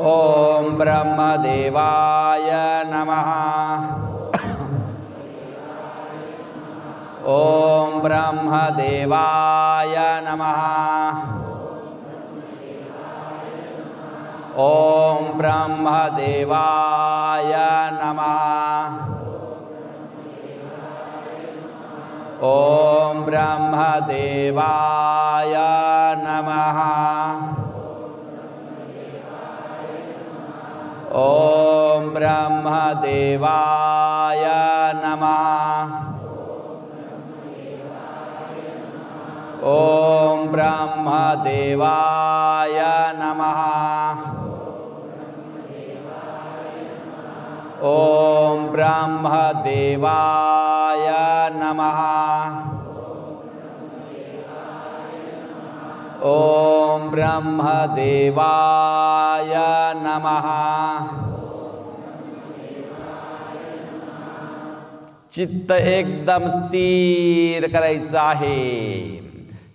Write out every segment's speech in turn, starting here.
ॐ ब्रह्मदेवाय नमः। ॐ ब्रह्मदेवाय नमः। ॐ ब्रह्मदेवाय नमः। ॐ ब्रह्मदेवाय नमः ॐ ब्रह्मदेवाय नमः। ॐ ब्रह्मदेवाय नमः। ॐ ब्रह्मदेवाय नमः। ॐ ब्रह्मदेवाय नमः। चित्त एकदम स्थिर करायचं आहे.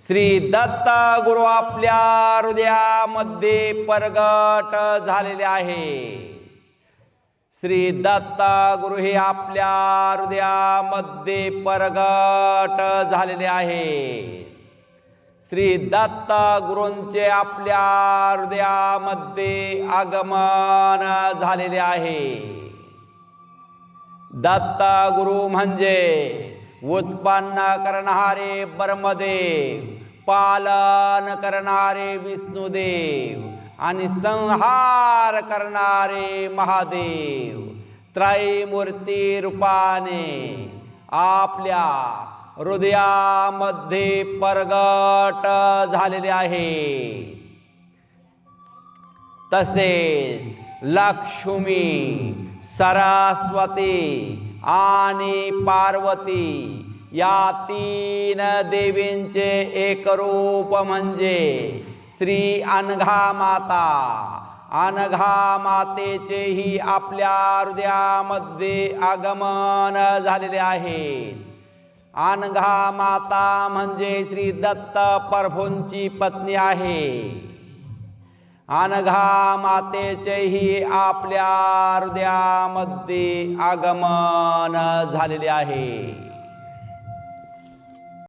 श्री दत्त गुरु आपल्या हृदयामध्ये परगट झालेले आहे. श्री दत्त गुरु हे आपल्या हृदयामध्ये परगट झालेले आहे. श्री दत्त गुरूंचे आपल्या हृदयामध्ये आगमन झालेले आहे. दत्त गुरु म्हणजे उत्पन्न करणारे ब्रह्मदेव पालन करणारे विष्णुदेव आणि संहार करणारे महादेव. त्रैमूर्ती रूपाने आपल्या हृदयामध्ये परगट झालेले आहे. तसेच लक्ष्मी सरस्वती आणि पार्वती या तीन देवींचे एक रूप म्हणजे श्री अनघा माता अनघा मातेचेही आपल्या हृदयामध्ये आगमन झालेले आहे. आनघा माता म्हणजे श्री दत्त प्रभूंची पत्नी आहे. आनघा मातेचेही आपल्या हृदयामध्ये आगमन झालेले आहे.